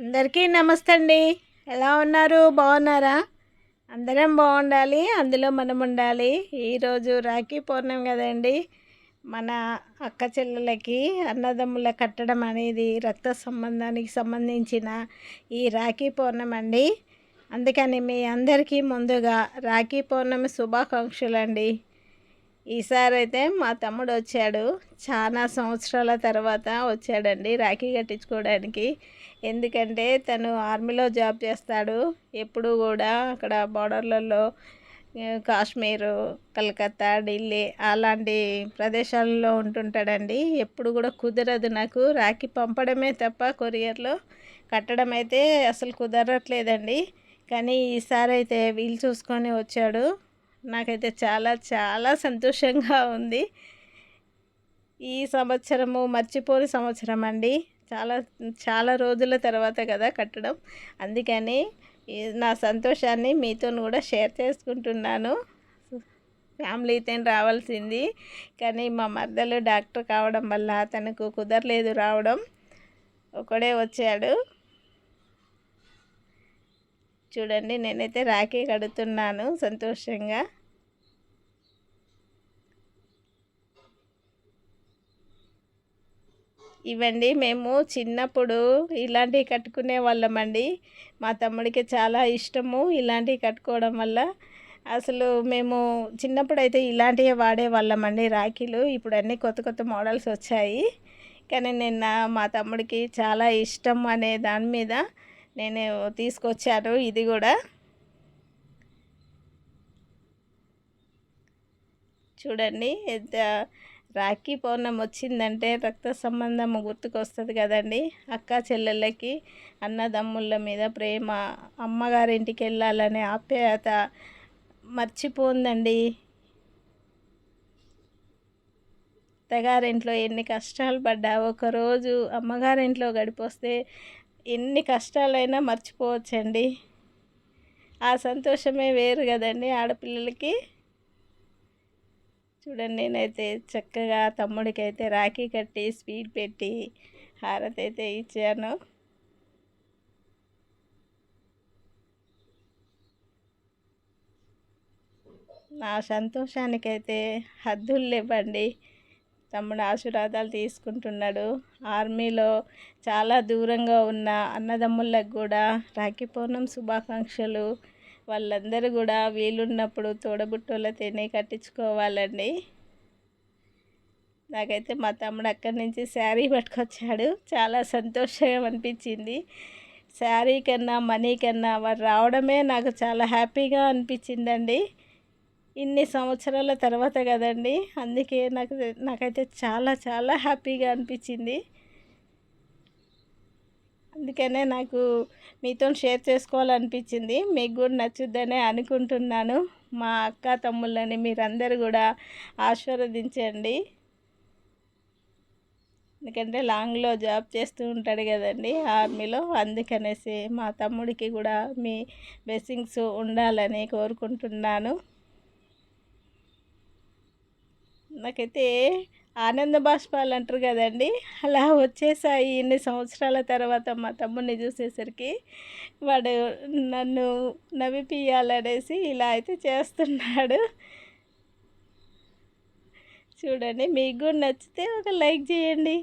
అందరికీ నమస్తే అండి. ఎలా ఉన్నారు? బాగున్నారా? అందరం బాగుండాలి. అందులో మనం ఉండాలి. ఈరోజు రాఖీ పౌర్ణమి కదండి మన అక్క చెల్లెలకి అన్నదమ్ముల కట్టడం అనేది రక్త సంబంధానికి సంబంధించిన ఈ రాఖీ పౌర్ణమి అండి. అందుకని మీ అందరికీ ముందుగా రాఖీ పౌర్ణమి శుభాకాంక్షలు అండి ఈసారి అయితే మా తమ్ముడు వచ్చాడు. చాలా సంవత్సరాల తర్వాత వచ్చాడండి రాఖీ కట్టించుకోవడానికి. ఎందుకంటే తను ఆర్మీలో జాబ్ చేస్తాడు. ఎప్పుడు కూడా అక్కడ బార్డర్లలో కాశ్మీరు కలకత్తా ఢిల్లీ అలాంటి ప్రదేశాలలో ఉంటుంటాడండి. ఎప్పుడు కూడా కుదరదు నాకు. రాఖీ పంపడమే తప్ప కొరియర్లో కట్టడం అయితే అసలు కుదరట్లేదండి. కానీ ఈసారి అయితే వీలు చూసుకొని వచ్చాడు. నాకైతే చాలా చాలా సంతోషంగా ఉంది. ఈ సంవత్సరము మర్చిపోని సంవత్సరం అండి. చాలా చాలా రోజుల తర్వాత కదా కట్టడం. అందుకని నా సంతోషాన్ని మీతో కూడా షేర్ చేసుకుంటున్నాను. ఫ్యామిలీతో రావాల్సింది. కానీ మా మర్దలు డాక్టర్ కావడం వల్ల తనకు కుదరలేదు రావడం. ఒకడే వచ్చాడు. చూడండి నేనైతే రాఖీ కడుతున్నాను సంతోషంగా. ఇవండి మేము చిన్నప్పుడు ఇలాంటివి కట్టుకునే వాళ్ళమండి మా తమ్ముడికి చాలా ఇష్టము ఇలాంటివి కట్టుకోవడం వల్ల. అసలు మేము చిన్నప్పుడు అయితే ఇలాంటివే వాడేవాళ్ళమండి రాఖీలు. ఇప్పుడు అన్నీ కొత్త కొత్త మోడల్స్ వచ్చాయి. కానీ నిన్న మా తమ్ముడికి చాలా ఇష్టం అనే దాని మీద నేను తీసుకొచ్చాను ఇది కూడా. చూడండి ఎంత రాఖీ పౌర్ణం వచ్చిందంటే రక్త సంబంధం గుర్తుకొస్తుంది కదండి. అక్క చెల్లెళ్ళకి అన్నదమ్ముళ్ళ మీద ప్రేమ అమ్మగారింటికి వెళ్ళాలనే ఆప్యాయత మర్చిపోందండి. అత్తగారింట్లో ఎన్ని కష్టాలు పడ్డా ఒకరోజు అమ్మగారింట్లో గడిపోస్తే ఎన్ని కష్టాలైనా మర్చిపోవచ్చండి. ఆ సంతోషమే వేరు కదండి ఆడపిల్లలకి. చూడండి నేనైతే చక్కగా తమ్ముడికైతే రాఖీ కట్టి స్వీట్ పెట్టి హారతి అయితే ఇచ్చాను. నా సంతోషానికైతే హద్దులు లేవండి. తమ్ముడు ఆశీర్వాదాలు తీసుకుంటున్నాడు. ఆర్మీలో చాలా దూరంగా ఉన్న అన్నదమ్ముళ్ళకు కూడా రాఖీ పౌర్ణం శుభాకాంక్షలు. వాళ్ళందరూ కూడా వీలున్నప్పుడు తోడబుట్టోళ్ళతోనే కట్టించుకోవాలండి. నాకైతే మా తమ్ముడు అక్కడి నుంచి శారీ పట్టుకొచ్చాడు. చాలా సంతోషంగా అనిపించింది. శారీ కన్నా మనీ కన్నా వారు రావడమే నాకు చాలా హ్యాపీగా అనిపించిందండి. ఇన్ని సంవత్సరాల తర్వాత కదండి. అందుకే నాకు నాకైతే చాలా చాలా హ్యాపీగా అనిపించింది. అందుకనే నాకు మీతో షేర్ చేసుకోవాలనిపించింది. మీకు కూడా నచ్చుద్దనే అనుకుంటున్నాను. మా అక్క తమ్ముళ్ళని మీరందరూ కూడా ఆశీర్వదించండి. ఎందుకంటే లాంగ్లో జాబ్ చేస్తూ ఉంటాడు కదండి ఆర్మీలో. అందుకనేసి మా తమ్ముడికి కూడా మీ బ్లెస్సింగ్స్ ఉండాలని కోరుకుంటున్నాను. నాకైతే ఆనంద బాష్పాలు అంటారు కదండి. అలా వచ్చేసాయి ఇన్ని సంవత్సరాల తర్వాత మా తమ్ముడిని చూసేసరికి. వాడు నన్ను నవ్విపియాలనేసి ఇలా అయితే చేస్తున్నాడు. చూడండి మీకు కూడా నచ్చితే ఒక లైక్ చేయండి.